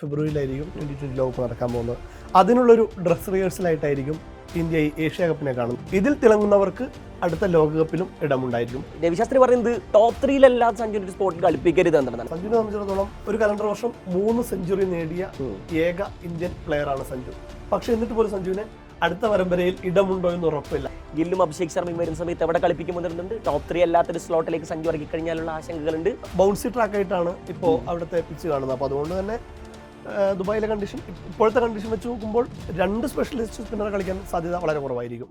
ഫെബ്രുവരിയിലായിരിക്കും twenty twenty ലോകകപ്പ് നടക്കാൻ പോകുന്നത്. അതിനുള്ളൊരു ഡ്രസ് റിഹേഴ്സലായിട്ടായിരിക്കും ഇന്ത്യ ഈ ഏഷ്യ കപ്പിനെ കാണുന്നത്. ഇതിൽ തിളങ്ങുന്നവർക്ക് അടുത്ത ലോകകപ്പിലും ഇടമുണ്ടായിരിക്കും. രവിശാസ്ത്രി പറയുന്നത് ടോപ്പ് ത്രീയിലല്ലാതെ സഞ്ജുവിന്റെ സ്പോർട്ട് കളിപ്പിക്കരുത് എന്നാണ്. സഞ്ജുവിനെ സംബന്ധിച്ചിടത്തോളം ഒരു കലണ്ടർ വർഷം മൂന്ന് സെഞ്ചുറി നേടിയ ഏക ഇന്ത്യൻ പ്ലെയറാണ് സഞ്ജു. പക്ഷെ എന്നിട്ട് പോലും സഞ്ജുവിനെ അടുത്ത പരമ്പരയിൽ ഇടമുണ്ടോ എന്ന് ഉറപ്പില്ല. ഗില്ലും അഭിഷേക് ശർമ്മയും വരുന്ന സമയത്ത് എവിടെ കളിപ്പിക്കുമെന്നുണ്ട്. ടോപ്പ് ത്രീ അല്ലാത്തൊരു സ്ലോട്ടിലേക്ക് സഞ്ജു ഇറക്കി കഴിഞ്ഞാലുള്ള ആശങ്കകളുണ്ട് ബൗൺസി ട്രാക്കായിട്ടാണ് ഇപ്പോൾ അവിടുത്തെ പിച്ച് കാണുന്നത്. അപ്പോൾ അതുകൊണ്ട് തന്നെ ദുബായിലെ കണ്ടീഷൻ ഇപ്പോഴത്തെ കണ്ടീഷൻ വെച്ച് നോക്കുമ്പോൾ രണ്ട് സ്പെഷ്യലിസ്റ്റ് സ്പിന്നർ കളിക്കാൻ സാധ്യത വളരെ കുറവായിരിക്കും.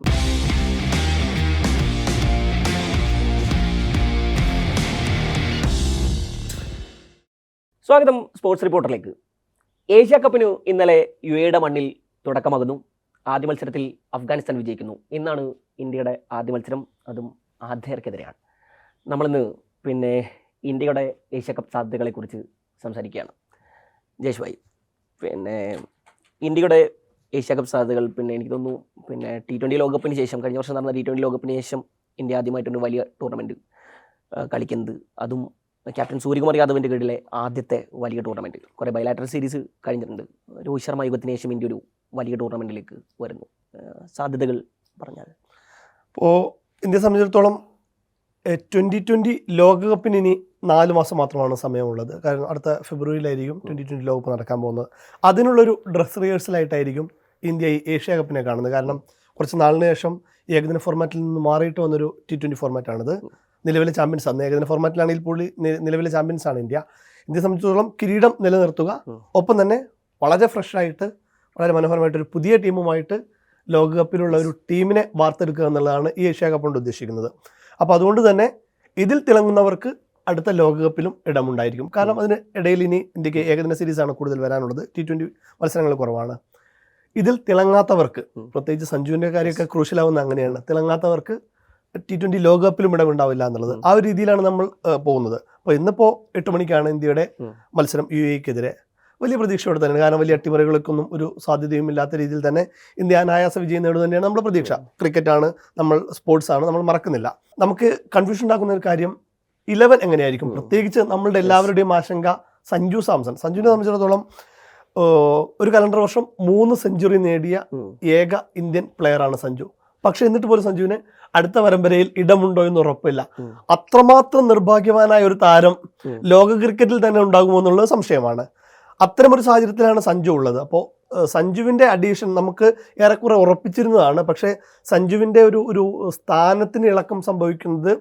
സ്വാഗതം സ്പോർട്സ് റിപ്പോർട്ടറിലേക്ക്. ഏഷ്യ കപ്പിന് ഇന്നലെ യു എയുടെ മണ്ണിൽ തുടക്കമാകുന്നു. ആദ്യ മത്സരത്തിൽ അഫ്ഗാനിസ്ഥാൻ വിജയിക്കുന്നു. ഇന്നാണ് ഇന്ത്യയുടെ ആദ്യ മത്സരം. അതും ആധേർക്കെതിരെയാണ് നമ്മളിന്ന് പിന്നെ ഇന്ത്യയുടെ ഏഷ്യ കപ്പ് സാധ്യതകളെക്കുറിച്ച് സംസാരിക്കുകയാണ്. ജേഷ് ഭായി പിന്നെ ഇന്ത്യയുടെ ഏഷ്യ കപ്പ് സാധ്യതകൾ പിന്നെ എനിക്ക് തോന്നുന്നു പിന്നെ ടി ട്വന്റി ലോകകപ്പിന് ശേഷം കഴിഞ്ഞ വർഷം നടന്ന ടി ട്വന്റി ലോകകപ്പിന് ശേഷം ഇന്ത്യ ആദ്യമായിട്ടൊരു വലിയ ടൂർണമെന്റ് കളിക്കുന്നത്. അതും ക്യാപ്റ്റൻ സൂര്യകുമാർ യാദവിന്റെ കീഴിലെ ആദ്യത്തെ വലിയ ടൂർണമെന്റ് കുറേ ബൈലാറ്ററൽ സീരീസ് കഴിഞ്ഞിട്ടുണ്ട്. രോഹിത് ശർമ്മ യുഗത്തിന് ശേഷം ഇന്ത്യ ഒരു വലിയ ടൂർണമെന്റിലേക്ക് വരുന്നു. സാധ്യതകൾ പറഞ്ഞാൽ. അപ്പോൾ ഇന്ത്യയെ സംബന്ധിച്ചിടത്തോളം ട്വന്റി ട്വന്റി ലോകകപ്പിന് ഇനി നാല് മാസം മാത്രമാണ് സമയമുള്ളത്. കാരണം അടുത്ത ഫെബ്രുവരിയിലായിരിക്കും ട്വന്റി ട്വന്റി ലോകകപ്പ് നടക്കാൻ പോകുന്നത്. അതിനുള്ളൊരു ഡ്രസ് റിഹേഴ്സലായിട്ടായിരിക്കും ഇന്ത്യ ഈ ഏഷ്യ കപ്പിനെ കാണുന്നത്. കാരണം കുറച്ച് നാളിന് ശേഷം ഏകദിന ഫോർമാറ്റിൽ നിന്ന് മാറിയിട്ട് വന്നൊരു ടി ട്വന്റി ഫോർമാറ്റാണിത് നിലവിലെ ചാമ്പ്യൻസ് ആണ്. ഏകദിന ഫോർമാറ്റിലാണെങ്കിൽ പുള്ളി നിലവിലെ ചാമ്പ്യൻസ് ആണ് ഇന്ത്യ. ഇന്ത്യയെ സംബന്ധിച്ചിടത്തോളം കിരീടം നിലനിർത്തുക. ഒപ്പം തന്നെ വളരെ ഫ്രഷായിട്ട് വളരെ മനോഹരമായിട്ട് ഒരു പുതിയ ടീമുമായിട്ട് ലോകകപ്പിലുള്ള ഒരു ടീമിനെ വാർത്തെടുക്കുക എന്നുള്ളതാണ് ഈ ഏഷ്യ കപ്പ് കൊണ്ട് ഉദ്ദേശിക്കുന്നത്. അപ്പോൾ അതുകൊണ്ട് തന്നെ ഇതിൽ തിളങ്ങുന്നവർക്ക് അടുത്ത ലോകകപ്പിലും ഇടമുണ്ടായിരിക്കും. കാരണം അതിന് ഇടയിൽ ഇനി ഇന്ത്യയ്ക്ക് ഏകദിന സീരീസാണ് കൂടുതൽ വരാനുള്ളത്. ടി ട്വന്റി മത്സരങ്ങൾ കുറവാണ്. ഇതിൽ തിളങ്ങാത്തവർക്ക് പ്രത്യേകിച്ച് സഞ്ജുവിന്റെ കാര്യമൊക്കെ ക്രൂഷ്യലാവുന്ന അങ്ങനെയാണ്. തിളങ്ങാത്തവർക്ക് ടി ട്വന്റി ലോകകപ്പിലും ഇടമുണ്ടാവില്ല എന്നുള്ളത്. ആ ഒരു രീതിയിലാണ് നമ്മൾ പോകുന്നത്. അപ്പോൾ ഇന്നിപ്പോൾ എട്ട് മണിക്കാണ് ഇന്ത്യയുടെ മത്സരം യു എക്കെതിരെ വലിയ പ്രതീക്ഷയോടെ തന്നെ കാരണം വലിയ അട്ടിമറികൾക്കൊന്നും ഒരു സാധ്യതയും ഇല്ലാത്ത രീതിയിൽ തന്നെ ഇന്ത്യ അനായാസ വിജയം നേടുക തന്നെയാണ് നമ്മുടെ പ്രതീക്ഷ. ക്രിക്കറ്റാണ് നമ്മൾ സ്പോർട്സ് ആണ് നമ്മൾ മറക്കുന്നില്ല. നമുക്ക് കൺഫ്യൂഷൻ ഉണ്ടാക്കുന്ന ഒരു കാര്യം ഇലവൻ എങ്ങനെയായിരിക്കും? പ്രത്യേകിച്ച് നമ്മളുടെ എല്ലാവരുടെയും ആശങ്ക സഞ്ജു സാംസൺ. സഞ്ജുവിനെ സംബന്ധിച്ചിടത്തോളം ഒരു കലണ്ടർ വർഷം മൂന്ന് സെഞ്ചുറി നേടിയ ഏക ഇന്ത്യൻ പ്ലെയറാണ് സഞ്ജു. പക്ഷെ എന്നിട്ട് പോലും സഞ്ജുവിന് അടുത്ത പരമ്പരയിൽ ഇടമുണ്ടോ എന്ന് ഉറപ്പില്ല. അത്രമാത്രം നിർഭാഗ്യവാനായ ഒരു താരം ലോക ക്രിക്കറ്റിൽ തന്നെ ഉണ്ടാകുമോ എന്നുള്ളത് സംശയമാണ്. അത്തരമൊരു സാഹചര്യത്തിലാണ് സഞ്ജു ഉള്ളത്. അപ്പോൾ സഞ്ജുവിന്റെ അഡീഷൻ നമുക്ക് ഏറെക്കുറെ ഉറപ്പിച്ചിരുന്നതാണ്. പക്ഷേ സഞ്ജുവിന്റെ ഒരു ഒരു സ്ഥാനത്തിന് ഇളക്കം സംഭവിക്കുന്നത്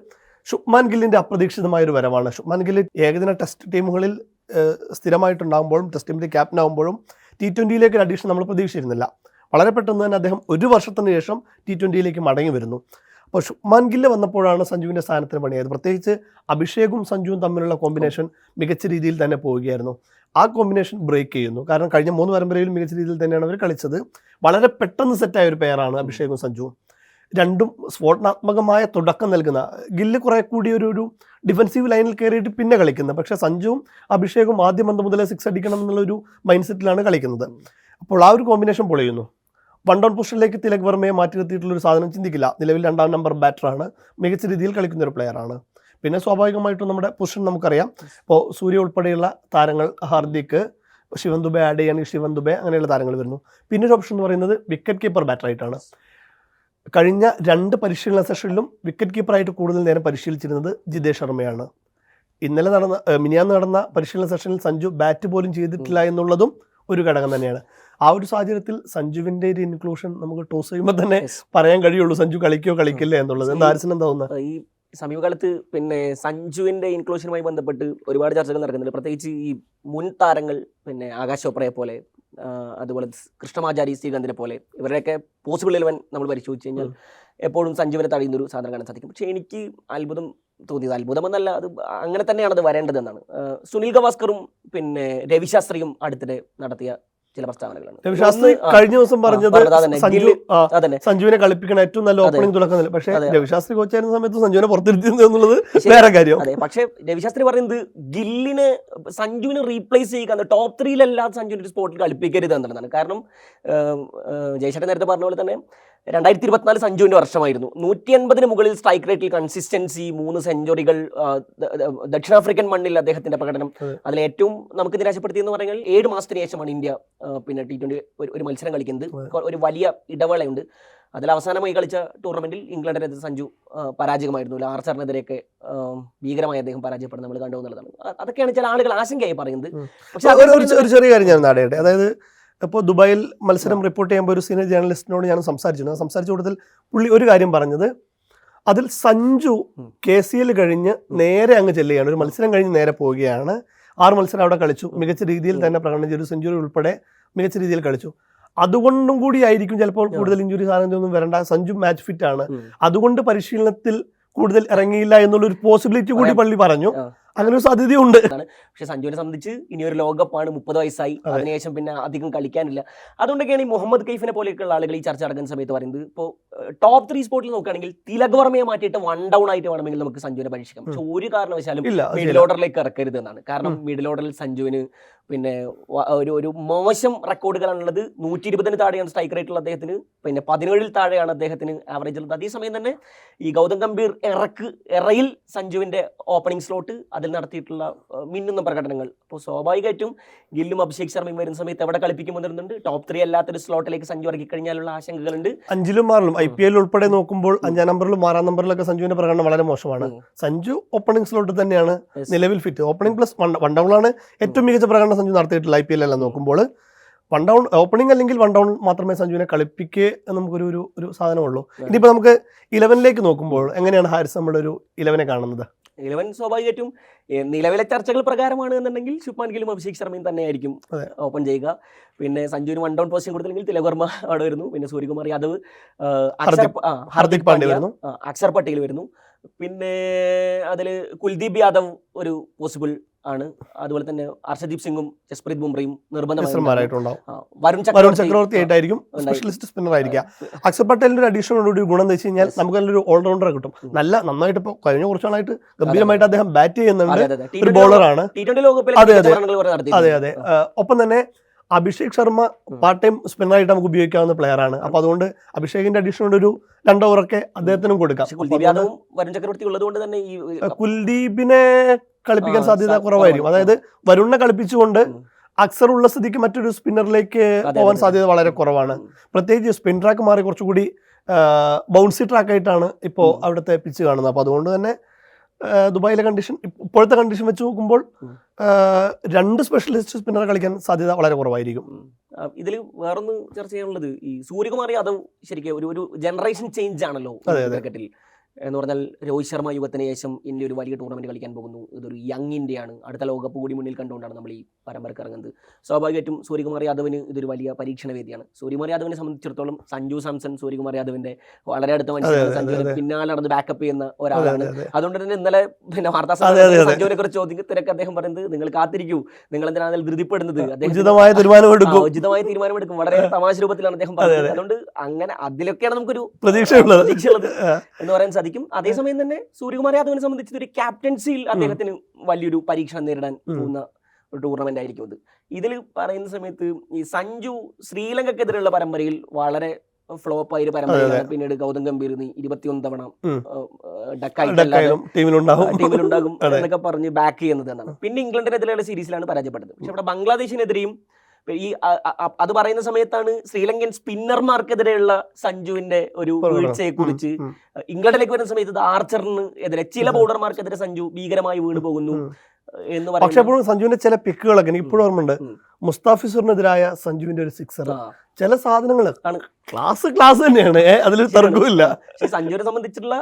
ശുഭ്മാൻ ഗില്ലിന്റെ അപ്രതീക്ഷിതമായ ഒരു വരവാണ്. ഷുപ്മാൻ ഗില്ല് ഏകദിന ടെസ്റ്റ് ടീമുകളിൽ സ്ഥിരമായിട്ടുണ്ടാകുമ്പോഴും ടെസ്റ്റ് ടീമിന്റെ ക്യാപ്റ്റൻ ആകുമ്പോഴും ടി ട്വന്റിയിലേക്ക് ഒരു അഡീഷൻ നമ്മൾ പ്രതീക്ഷിച്ചിരുന്നില്ല. വളരെ പെട്ടെന്ന് തന്നെ അദ്ദേഹം ഒരു വർഷത്തിന് ശേഷം ടി ട്വന്റിയിലേക്ക് മടങ്ങി വരുന്നു. അപ്പോൾ ഷുപ്മാൻ ഗില്ല് വന്നപ്പോഴാണ് സഞ്ജുവിന്റെ സ്ഥാനത്തിന് പണിയായത്. പ്രത്യേകിച്ച് അഭിഷേകും സഞ്ജുവും തമ്മിലുള്ള കോമ്പിനേഷൻ മികച്ച രീതിയിൽ തന്നെ പോവുകയായിരുന്നു. ആ കോമ്പിനേഷൻ ബ്രേക്ക് ചെയ്യുന്നു. കാരണം കഴിഞ്ഞ മൂന്ന് പരമ്പരയിലും മികച്ച രീതിയിൽ തന്നെയാണ് അവർ കളിച്ചത്. വളരെ പെട്ടെന്ന് സെറ്റായ ഒരു പെയറാണ് അഭിഷേകും സഞ്ജുവും. രണ്ടും സ്ഫോടനാത്മകമായ തുടക്കം നൽകുന്ന ഗില്ല് കുറെ കൂടി ഒരു ഒരു ഡിഫൻസീവ് ലൈനിൽ കയറിയിട്ട് പിന്നെ കളിക്കുന്നത്. പക്ഷേ സഞ്ജുവും അഭിഷേകും ആദ്യം പന്ത് മുതലേ സിക്സ് അടിക്കണം എന്നുള്ളൊരു മൈൻഡ് സെറ്റിലാണ് കളിക്കുന്നത്. അപ്പോൾ ആ ഒരു കോമ്പിനേഷൻ പൊളിയുന്നു വൺ ഡൗൺ പൊസിഷനിലേക്ക് തിലക് വർമ്മയെ മാറ്റി നിർത്തിയിട്ടുള്ള ഒരു സാധനം ചിന്തിക്കില്ല. നിലവിൽ രണ്ടാം നമ്പർ ബാറ്ററാണ് മികച്ച രീതിയിൽ കളിക്കുന്ന ഒരു പ്ലെയറാണ് പിന്നെ സ്വാഭാവികമായിട്ടും നമ്മുടെ പൊസിഷൻ നമുക്കറിയാം. ഇപ്പോൾ സൂര്യ ഉൾപ്പെടെയുള്ള താരങ്ങൾ ഹാർദിക് ശിവൻ ദുബെ ആഡ് ചെയ്യുകയാണെങ്കിൽ ശിവൻ ദുബെ അങ്ങനെയുള്ള താരങ്ങൾ വരുന്നു. പിന്നെ ഒരു ഓപ്ഷൻ എന്ന് പറയുന്നത് വിക്കറ്റ് കീപ്പർ ബാറ്ററായിട്ടാണ് കഴിഞ്ഞ രണ്ട് പരിശീലന സെഷനിലും വിക്കറ്റ് കീപ്പറായിട്ട് കൂടുതൽ നേരം പരിശീലിച്ചിരുന്നത് ജിതേഷ് ശർമ്മയാണ്. ഇന്നലെ നടന്ന മിനിയാന്ന് നടന്ന പരിശീലന സെഷനിൽ സഞ്ജു ബാറ്റ് പോലും ചെയ്തിട്ടില്ല എന്നുള്ളതും ഒരു ഘടകം തന്നെയാണ്. ആ ഒരു സാഹചര്യത്തിൽ സഞ്ജുവിന്റെ ഒരു ഇൻക്ലൂഷൻ നമുക്ക് ടോസ് ചെയ്യുമ്പോൾ തന്നെ പറയാൻ കഴിയുള്ളൂ സഞ്ജു കളിക്കോ കളിക്കില്ല എന്നുള്ളത്. എന്താ ആരിസിന് എന്താ തോന്നുന്നത് ഈ സമീപകാലത്ത് പിന്നെ സഞ്ജുവിന്റെ ഇൻക്ലൂഷനുമായി ബന്ധപ്പെട്ട് ഒരുപാട് ചർച്ചകൾ നടക്കുന്നുണ്ട്. പ്രത്യേകിച്ച് ഈ മുൻ താരങ്ങൾ പിന്നെ ആകാശ് ചോപ്രയെ പോലെ അതുപോലെ കൃഷ്ണമാചാരി ശ്രീകാന്തിനെ പോലെ ഇവരുടെയൊക്കെ പോസിബിൾ ഇലവൻ നമ്മൾ പരിശോധിച്ച് കഴിഞ്ഞാൽ എപ്പോഴും സഞ്ജുവിനെ തടയുന്നൊരു സാധനം കാണാൻ സാധിക്കും. പക്ഷേ എനിക്ക് അത്ഭുതം തോന്നിയത് അത്ഭുതമെന്നല്ല അത് അങ്ങനെ തന്നെയാണ് അത് വരേണ്ടതെന്നാണ് സുനിൽ ഗവാസ്കറും പിന്നെ രവിശാസ്ത്രിയും അടുത്തിടെ നടത്തിയ ചില പ്രസ്താവനകളാണ് കഴിഞ്ഞ ദിവസം പറഞ്ഞത് സഞ്ജുവിനെ കളിപ്പിക്കണം ഏറ്റവും നല്ല. ഓപ്പണിംഗ് തുടക്കം പക്ഷേ. രവിശാസ്ത്രി കോച്ചായിരുന്ന സമയത്ത് സഞ്ജുവിനെ പുറത്തിരുത്തിയത് എന്നുള്ളത്. വേറെ കാര്യം അതെ പക്ഷേ രവിശാസ്ത്രി പറയുന്നത് ഗില്ലിന് സഞ്ജുവിനെ റീപ്ലേസ് ചെയ്യുക ടോപ്പ് ത്രീയിലല്ലാതെ സഞ്ജുവിന്റെ ഒരു സ്പോട്ടിൽ കളിപ്പിക്കരുത് എന്നുള്ളതാണ് കാരണം ജയശേട്ടൻ നേരത്തെ പറഞ്ഞ പോലെ തന്നെ രണ്ടായിരത്തി ഇരുപത്തിനാല് സഞ്ജുവിന്റെ വർഷമായിരുന്നു. നൂറ്റി എൺപതിന് മുകളിൽ സ്ട്രൈക്ക് റേറ്റിൽ കൺസിസ്റ്റൻസി മൂന്ന് സെഞ്ചുറികൾ ദക്ഷിണാഫ്രിക്കൻ മണ്ണിൽ അദ്ദേഹത്തിന്റെ പ്രകടനം. അതെ. അതിൽ ഏറ്റവും നമുക്ക് നിരാശപ്പെടുത്തിയെന്ന് പറഞ്ഞാൽ ഏഴ് മാസത്തിന് ശേഷമാണ് ഇന്ത്യ പിന്നെ ടി ട്വന്റി ഒരു മത്സരം കളിക്കുന്നത്. ഒരു വലിയ ഇടവേളയുണ്ട്. അതിൽ അവസാനമായി കളിച്ച ടൂർണമെന്റിൽ ഇംഗ്ലണ്ടിനെതിരെ സഞ്ജു പരാജയമായിരുന്നു. ആർച്ചറിനെതിരെയൊക്കെ ഭീകരമായി അദ്ദേഹം പരാജയപ്പെടുന്നത് നമ്മൾ കണ്ടു എന്നുള്ളതാണ്. അതൊക്കെയാണ് ചില ആളുകൾ ആശങ്കയായി പറയുന്നത്. പക്ഷേ ഒരു- ചെറിയ കാര്യം ഞാൻ അതായത് ഇപ്പോൾ ദുബായിൽ മത്സരം റിപ്പോർട്ട് ചെയ്യുമ്പോൾ ഒരു സീനിയർ ജേർണലിസ്റ്റിനോട് ഞാൻ സംസാരിച്ചിരുന്നു. സംസാരിച്ച കൂട്ടത്തിൽ പുള്ളി ഒരു കാര്യം പറഞ്ഞത് അതിൽ സഞ്ജു. കെ സി എൽ കഴിഞ്ഞ് നേരെ അങ്ങ് ചെല്ലുകയാണ്. ഒരു മത്സരം കഴിഞ്ഞ് നേരെ പോവുകയാണ്. ആറ് മത്സരം അവിടെ കളിച്ചു. മികച്ച രീതിയിൽ തന്നെ പ്രകടനം ചെയ്തു. സെഞ്ചുറി ഉൾപ്പെടെ മികച്ച രീതിയിൽ കളിച്ചു. അതുകൊണ്ടും കൂടി ആയിരിക്കും ചിലപ്പോൾ കൂടുതൽ ഇഞ്ചുറി സാധനങ്ങളൊന്നും വരണ്ട. സഞ്ജു മാച്ച് ഫിറ്റ് ആണ്. അതുകൊണ്ട് പരിശീലനത്തിൽ കൂടുതൽ ഇറങ്ങിയില്ല എന്നുള്ളൊരു പോസിബിലിറ്റി കൂടി പള്ളി പറഞ്ഞു. അങ്ങനെ ഒരു സാധ്യതയുണ്ട് പക്ഷെ സഞ്ജുവിനെ സംബന്ധിച്ച് ഇനി ഒരു ലോകകപ്പാണ് മുപ്പത് വയസ്സായി. അതെ. അതിനുശേഷം പിന്നെ അധികം കളിക്കാനില്ല. അതുകൊണ്ടൊക്കെയാണ് ഈ മുഹമ്മദ് കൈഫിനെ പോലെയൊക്കെയുള്ള ആളുകൾ ഈ ചർച്ച നടക്കുന്ന സമയത്ത് പറയുന്നത്. ഇപ്പോൾ ടോപ്പ് ത്രീ സ്പോട്ടിൽ നോക്കുകയാണെങ്കിൽ തിലക് വർമ്മയെ മാറ്റിയിട്ട് വൺ ഡൗൺ ആയിട്ട് വേണമെങ്കിൽ നമുക്ക് സഞ്ജുവിനെ പരീക്ഷിക്കാം പക്ഷെ ഒരു കാരണവശാലും മിഡിൽ ഓർഡറിലേക്ക് ഇറക്കരുത് എന്നാണ്. കാരണം മിഡിൽ ഓർഡറിൽ സഞ്ജുവിന് പിന്നെ ഒരു ഒരു മോശം റെക്കോർഡുകളാണുള്ളത്. നൂറ്റി ഇരുപതിന് താഴെയാണ് സ്ട്രൈക്ക് റേറ്റുള്ള അദ്ദേഹത്തിന്. പിന്നെ പതിനേഴിൽ താഴെയാണ് അദ്ദേഹത്തിന് ആവറേജ് ഉള്ളത്. അതേസമയം തന്നെ ഈ ഗൗതം ഗംഭീർ ഇറക്ക് ഇറയിൽ സഞ്ജുവിന്റെ ഓപ്പണിംഗ് സ്ലോട്ട് അതിൽ നടത്തിയിട്ടുള്ള മിന്നുന്ന പ്രകടനങ്ങൾ. അപ്പോൾ സ്വാഭാവികമായിട്ടും ഗില്ലും അഭിഷേക് ശർമ്മയും വരുന്ന സമയത്ത് എവിടെ കളിപ്പിക്കും വന്നിരുന്നുണ്ട് ടോപ്പ് ത്രീ അല്ലാത്തൊരു സ്ലോട്ടിലേക്ക് സഞ്ജു ഇറക്കി കഴിഞ്ഞാലുള്ള ആശങ്കകളുണ്ട്. അഞ്ചിലും മാറിലും ഐ പി എൽ ഉൾപ്പെടെ നോക്കുമ്പോൾ അഞ്ചാം നമ്പറിലും ആറാം നമ്പറിലൊക്കെ സഞ്ജുവിന്റെ പ്രകടനം വളരെ മോശമാണ്. സഞ്ജു ഓപ്പണിംഗ് സ്ലോട്ട് തന്നെയാണ് നിലവിൽ ഫിറ്റ് ഓപ്പണിംഗ് പ്ലസ് വൺ ഡൗണിലാണ് ഏറ്റവും മികച്ച പ്രകടനം സഞ്ജു നടത്തിയിട്ടില്ല ഐ പി എല്ലാം നോക്കുമ്പോൾ വൺ ഡൗൺ ഓപ്പണിംഗ് അല്ലെങ്കിൽ വൺ ഡൗൺ മാത്രമേ സഞ്ജുവിനെ കളിപ്പിക്കേ നമുക്കൊരു ഒരു ഒരു സാധനമുള്ളൂ. ഇനിയിപ്പോൾ നമുക്ക് ഇലവനിലേക്ക് നോക്കുമ്പോൾ എങ്ങനെയാണ് ഹാരിസ് നമ്മളൊരു ഇലവനെ കാണുന്നത്? ഇലവൻ സ്വാഭാവികമായിട്ടും നിലവിലെ ചർച്ചകൾ പ്രകാരമാണ് എന്നുണ്ടെങ്കിൽ ശുഭ്മാൻ ഗിലും അഭിഷേക് ശർമ്മയും തന്നെയായിരിക്കും. ഓപ്പൺ ചെയ്യുക. പിന്നെ സഞ്ജുവിന് വൺ ഡൗൺ പൊസിഷൻ കൊടുത്തില്ലെങ്കിൽ തിലക് വർമ്മ അവിടെ വരുന്നു. പിന്നെ സൂര്യകുമാർ യാദവ് ഹർദിക്- പാണ്ഡ്യ വരുന്നു. അക്ഷർ പട്ടേൽ വരുന്നു. പിന്നെ അതിൽ കുൽദീപ് യാദവ് ഒരു പോസിബിൾ ആണ്. അതുപോലെ തന്നെ ഹർഷദീപ് സിംഗും ജസ്പ്രീത് ബുംറയും നിർബന്ധമായിട്ടുണ്ടാവും. വരുൺ ചക്രവർത്തി ആയിട്ടായിരിക്കും. സ്പെഷ്യലിസ്റ്റ് സ്പിന്നർ ആയിരിക്കുക അക്സർ പട്ടേലിന്റെ ഒരു അഡീഷണൽ ഒരു ഗുണം എന്ന് വെച്ച് കഴിഞ്ഞാൽ. നമുക്ക് നല്ലൊരു ഓൾറൗണ്ടർ കിട്ടും. നല്ല നന്നായിട്ട് ഇപ്പൊ കഴിഞ്ഞ കുറച്ച് നാളായിട്ട് ഗംഭീരമായിട്ട് അദ്ദേഹം ബാറ്റ് ചെയ്യുന്നുണ്ട്. ഒരു T20 ബോളറാണ് അതെ, അതെ. അതെ അതെ. ഒപ്പം തന്നെ അഭിഷേക് ശർമ്മ പാർട്ട് ടൈം സ്പിന്നറായിട്ട് നമുക്ക് ഉപയോഗിക്കാവുന്ന പ്ലെയർ ആണ്. അപ്പൊ അതുകൊണ്ട് അഭിഷേകിന്റെ അഡീഷണൽ ഒരു രണ്ട് ഓവറൊക്കെ അദ്ദേഹത്തിനും കൊടുക്കാം. കുൽദീപിനെ കളിപ്പിക്കാൻ സാധ്യത കുറവായിരിക്കും. അതായത് വരുണിനെ കളിപ്പിച്ചുകൊണ്ട് അക്സർ ഉള്ള സ്ഥിതിക്ക് മറ്റൊരു സ്പിന്നറിലേക്ക് പോകാൻ സാധ്യത വളരെ കുറവാണ്. പ്രത്യേകിച്ച് സ്പിൻ ട്രാക്ക് മാറി കുറച്ചുകൂടി ബൗൺസി ട്രാക്ക് ആയിട്ടാണ് ഇപ്പോൾ. അവിടുത്തെ പിച്ച് കാണുന്നത്. അപ്പോൾ അതുകൊണ്ട് തന്നെ ദുബായിലെ കണ്ടീഷൻ ഇപ്പോഴത്തെ കണ്ടീഷൻ വെച്ച് നോക്കുമ്പോൾ രണ്ട് സ്പെഷ്യലിസ്റ്റ് സ്പിന്നർ കളിക്കാൻ സാധ്യത വളരെ കുറവായിരിക്കും. ഇതിൽ വേറൊന്ന് ചർച്ച ചെയ്യാനുള്ളത് ഈ സൂര്യകുമാർ യാദവ് ശരിക്കും ഒരു ഒരു ജനറേഷൻ ചേഞ്ച് ആണല്ലോ. ക്രിക്കറ്റിൽ എന്ന് പറഞ്ഞാൽ രോഹിത് ശർമ്മ യുഗത്തിന് ശേഷം ഇന്ത്യ ഒരു വലിയ ടൂർണമെന്റ് കളിക്കാൻ പോകുന്നു. ഇതൊരു യങ് ഇന്ത്യയാണ്. അടുത്ത ലോകകപ്പ് കൂടി മുന്നിൽ കണ്ടുകൊണ്ടാണ് നമ്മൾ ഈ പരമ്പരക്ക് ഇറങ്ങുന്നത്. സ്വാഭാവികമായിട്ടും സൂര്യകുമാർ യാദവിന് ഇതൊരു വലിയ പരീക്ഷണ വേദിയാണ്. സൂര്യകുമാർ യാദവിനെ സംബന്ധിച്ചിടത്തോളം സഞ്ജു സാംസൺ സൂര്യകുമാർ യാദവിന്റെ വളരെ അടുത്ത മനുഷ്യനാണ്. സഞ്ജുവിന് പിന്നാലെ നടന്ന് ബാക്കപ്പ് ചെയ്യുന്ന ഒരാളാണ്. അതെ അതെ. അതുകൊണ്ട് തന്നെ ഇന്നലെ പിന്നെ വാർത്താ. സഞ്ജുവിനെ കുറിച്ച് ചോദ്യത്തിനൊക്കെ അദ്ദേഹം പറയുന്നത് നിങ്ങൾ കാത്തിരിക്കൂ. നിങ്ങൾ എന്തിനാണ് ധൃതിപ്പെടുന്നത്? ഉചിതമായ തീരുമാനമെടുക്കും ഉചിതമായ തീരുമാനമെടുക്കും വളരെ തമാശ രൂപത്തിലാണ് അദ്ദേഹം പറയുന്നത് അതുകൊണ്ട് അങ്ങനെ അതിലൊക്കെയാണ് നമുക്കൊരു പ്രതീക്ഷയുള്ളത്. എന്ന് പറയാൻ സാധിക്കും. അതേസമയം തന്നെ സൂര്യകുമാർ യാദവിനെ സംബന്ധിച്ച് ഒരു ക്യാപ്റ്റൻസിയിൽ അദ്ദേഹത്തിന് വലിയൊരു പരീക്ഷണം നേരിടാൻ. പോകുന്ന ഒരു ടൂർണമെന്റ് ആയിരിക്കും അത്. ഇതിൽ പറയുന്ന സമയത്ത് ഈ സഞ്ജു ശ്രീലങ്കക്കെതിരെയുള്ള പരമ്പരയിൽ വളരെ ഫ്ലോപ്പ് ആയ ഒരു പരമ്പരയാണ് പിന്നീട് ഗൗതം ഗംഭീർ നീ ഇരുപത്തിയൊന്ന് തവണ ടീമിലുണ്ടാകും. എന്നൊക്കെ പറഞ്ഞ് ബാക്ക് ചെയ്യുന്നത് എന്നാണ്. പിന്നെ ഇംഗ്ലണ്ടിനെതിരെയുള്ള സീരീസിലാണ് പരാജയപ്പെട്ടത്. പക്ഷെ ഇവിടെ ബംഗ്ലാദേശിനെതിരെയും ഈ അത് പറയുന്ന സമയത്താണ് ശ്രീലങ്കൻ സ്പിന്നർമാർക്കെതിരെയുള്ള സഞ്ജുവിന്റെ ഒരു വീഴ്ചയെ കുറിച്ച് ഇംഗ്ലണ്ടിലേക്ക് വരുന്ന സമയത്ത് ആർച്ചറിന് എതിരെ ചില ബോർഡർമാർക്കെതിരെ ബൗളർമാർക്കെതിരെ സഞ്ജു ഭീകരമായി വീണ് പോകുന്നു. എന്ന് പക്ഷെ എപ്പോഴും സഞ്ജുവിന്റെ ചില പിക്കുകളൊക്കെ എനിക്ക് ഇപ്പോഴും ഓർമ്മയുണ്ട്. ഉണ്ട് മുസ്താഫിസുറിനെതിരായ സഞ്ജുവിന്റെ ഒരു സിക്സർ ചില സാധനങ്ങൾ. ക്ലാസ് ക്ലാസ് തന്നെയാണ്. അതിലൊരു തർക്കമില്ല സഞ്ജുവിനെ സംബന്ധിച്ചിട്ടുള്ള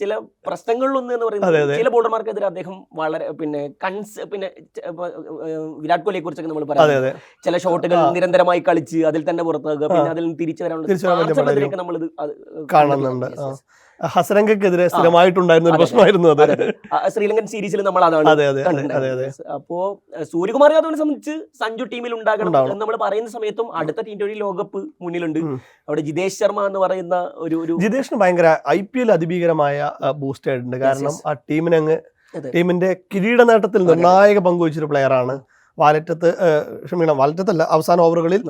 ചില പ്രശ്നങ്ങളിലൊന്ന് എന്ന് പറയുന്നത് ചില ബോളർമാർക്കെതിരെ അദ്ദേഹം വളരെ പിന്നെ കൺസ് പിന്നെ വിരാട് കോഹ്ലിയെ കുറിച്ചൊക്കെ നമ്മൾ പറയാം ചില ഷോട്ടുകൾ. നിരന്തരമായി കളിച്ച് അതിൽ തന്നെ പുറത്താകുക പിന്നെ. അതിൽ നിന്ന് തിരിച്ചു വരാനുള്ള നമ്മൾ അത് കാണുന്നുണ്ട്. ഹസരംഗക്കെതിരെ സ്ഥിരമായിട്ടുണ്ടായിരുന്ന ഒരു. പ്രശ്നമായിരുന്നു അത്. ശ്രീലങ്കൻ സീരീസിൽ നമ്മൾ അതാണ്. അപ്പോ സൂര്യകുമാർ യാദവിനെ സംബന്ധിച്ച് സഞ്ജു ടീമിൽ ഉണ്ടാകണം എന്ന് നമ്മൾ പറയുന്ന സമയത്തും അടുത്ത ടി ട്വന്റി ലോകകപ്പ് മുന്നിലുണ്ട്. അവിടെ ജിതേഷ് ശർമ്മ എന്ന് പറയുന്ന ഒരു ഒരു ജിതേഷിന് ഭയങ്കര ഐ പി എൽ അതിഭീകരമായ ബൂസ്റ്റ് ആയിട്ടുണ്ട്. കാരണം ആ ടീമിനെ അങ്ങ് ടീമിന്റെ കിരീട നേട്ടത്തിൽ. നിർണായക പങ്കുവച്ചൊരു പ്ലെയർ ആണ്. വാലറ്റത്ത് ക്ഷമിക്കണം വാലറ്റത്തല്ല അവസാന ഓവറുകളിൽ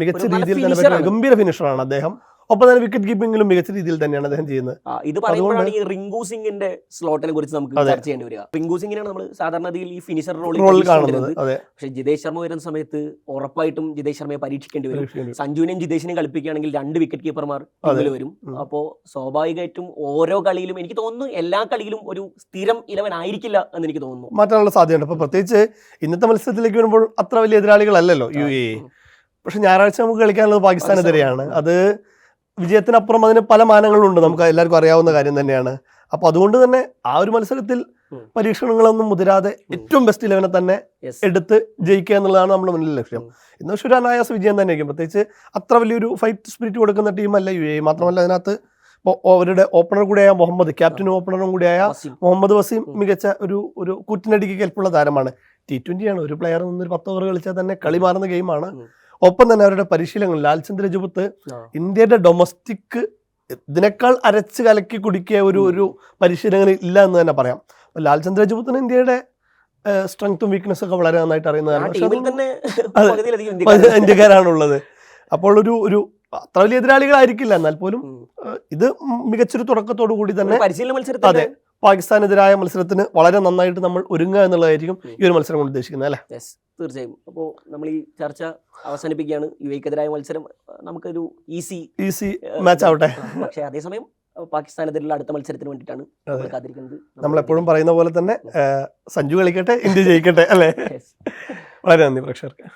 മികച്ച രീതിയിൽ തന്നെ. ഗംഭീര ഫിനിഷറാണ് അദ്ദേഹം. ഒപ്പം തന്നെ വിക്കറ്റ് കീപ്പിംഗിലും മികച്ച രീതിയിൽ തന്നെയാണ് അദ്ദേഹം ചെയ്യുന്നത്. ഇത് പറയുമ്പോഴാണ് ഈ റിങ്കു സിംഗിന്റെ സ്ലോട്ടിനെ കുറിച്ച് നമുക്ക് ചർച്ച ചെയ്യേണ്ടി വരിക. റിങ്കു സിംഗിനാണ് നമ്മൾ സാധാരണഗതിയിൽ ഈ ഫിനിഷർ റോളിൽ കാണുന്നത് പക്ഷെ ജിതേഷ് ശർമ്മ വരുന്ന സമയത്ത് ഉറപ്പായിട്ടും ജിതേഷ് ശർമ്മയെ പരീക്ഷിക്കേണ്ടി വരും. സഞ്ജുവിനെയും ജിതേഷിനെയും കളിപ്പിക്കുകയാണെങ്കിൽ രണ്ട് വിക്കറ്റ് കീപ്പർമാർ അതെ. വരും. അപ്പോൾ അപ്പോ സ്വാഭാവികമായിട്ടും ഓരോ കളിയിലും എനിക്ക് തോന്നുന്നു എല്ലാ കളിയിലും ഒരു സ്ഥിരം ഇലവൻ ആയിരിക്കില്ല എന്ന് എനിക്ക് തോന്നുന്നു. മാറ്റാനുള്ള സാധ്യതയുണ്ട്. അപ്പൊ പ്രത്യേകിച്ച് ഇന്നത്തെ മത്സരത്തിലേക്ക് വരുമ്പോൾ അത്ര വലിയ എതിരാളികളല്ലല്ലോ യു എ പക്ഷെ ഞായറാഴ്ച നമുക്ക് കളിക്കാനുള്ളത് പാകിസ്ഥാനെതിരെയാണ്. അത് വിജയത്തിനപ്പുറം അതിന് പല മാനങ്ങളുണ്ട്. നമുക്ക് എല്ലാവർക്കും അറിയാവുന്ന കാര്യം തന്നെയാണ്. അപ്പൊ അതുകൊണ്ട് തന്നെ ആ ഒരു മത്സരത്തിൽ പരീക്ഷണങ്ങളൊന്നും മുതിരാതെ ഏറ്റവും ബെസ്റ്റ് ഇലവനെ തന്നെ. എടുത്ത് ജയിക്കുക എന്നുള്ളതാണ് നമ്മുടെ മുന്നിൽ ലക്ഷ്യം. എന്ന് ഇന്ന് പക്ഷേ ഒരു അനായാസ വിജയം തന്നെയായിരിക്കും. പ്രത്യേകിച്ച് അത്ര വലിയൊരു ഫൈറ്റ് സ്പിരിറ്റ് കൊടുക്കുന്ന ടീമല്ല യു എ മാത്രമല്ല അതിനകത്ത് ഇപ്പോൾ അവരുടെ ഓപ്പണർ കൂടിയായ മുഹമ്മദ് ക്യാപ്റ്റനും ഓപ്പണറും കൂടിയായ. മുഹമ്മദ് വസീം മികച്ച ഒരു ഒരു കൂറ്റിനടിക്ക് കെൽപ്പുള്ള താരമാണ്. ടി ട്വന്റിയാണ് ഒരു പ്ലെയർ നിന്നൊരു പത്ത് ഓവർ കളിച്ചാൽ തന്നെ കളി മാറുന്ന ഗെയിമാണ്. ഒപ്പം തന്നെ അവരുടെ പരിശീലനങ്ങൾ. ലാൽചന്ദ്ര ജുബത്ത് ഇന്ത്യയുടെ ഡൊമസ്റ്റിക് ഇതിനേക്കാൾ അരച്ച് കലക്കി കുടിക്കിയ ഒരു ഒരു പരിശീലകൻ ഇല്ല എന്ന് തന്നെ പറയാം. ലാൽചന്ദ്ര ജുബത്തിന് ഇന്ത്യയുടെ സ്ട്രെങ്ത്തും വീക്ക്നെസ് ഒക്കെ വളരെ നന്നായിട്ട് അറിയുന്നതാണ്. ഇന്ത്യക്കാരാണുള്ളത്. അപ്പോൾ ഒരു ഒരു അത്ര വലിയ എതിരാളികളായിരിക്കില്ല. എന്നാൽ പോലും ഇത് മികച്ചൊരു തുടക്കത്തോടു കൂടി തന്നെ അതെ പാകിസ്ഥാനെതിരായ മത്സരത്തിന് വളരെ നന്നായിട്ട് നമ്മൾ ഒരുങ്ങുക എന്നുള്ളതായിരിക്കും ഈ ഒരു മത്സരം കൊണ്ട് ഉദ്ദേശിക്കുന്നത് അല്ലേ? തീർച്ചയായും. അപ്പോൾ നമ്മൾ ഈ ചർച്ച അവസാനിപ്പിക്കുകയാണ്. യു എക്കെതിരായ മത്സരം നമുക്കൊരു ഈസി ഈസി മാച്ച് ആവട്ടെ പക്ഷേ അതേസമയം പാകിസ്ഥാനെതിരെയുള്ള അടുത്ത മത്സരത്തിന് വേണ്ടിയിട്ടാണ് നമ്മൾ കാത്തിരിക്കുന്നത്. നമ്മൾ എപ്പോഴും പറയുന്ന പോലെ തന്നെ സഞ്ജു കളിക്കട്ടെ ഇന്ത്യ ജയിക്കട്ടെ അല്ലേ? വളരെ നന്ദി പ്രേക്ഷകർക്ക്.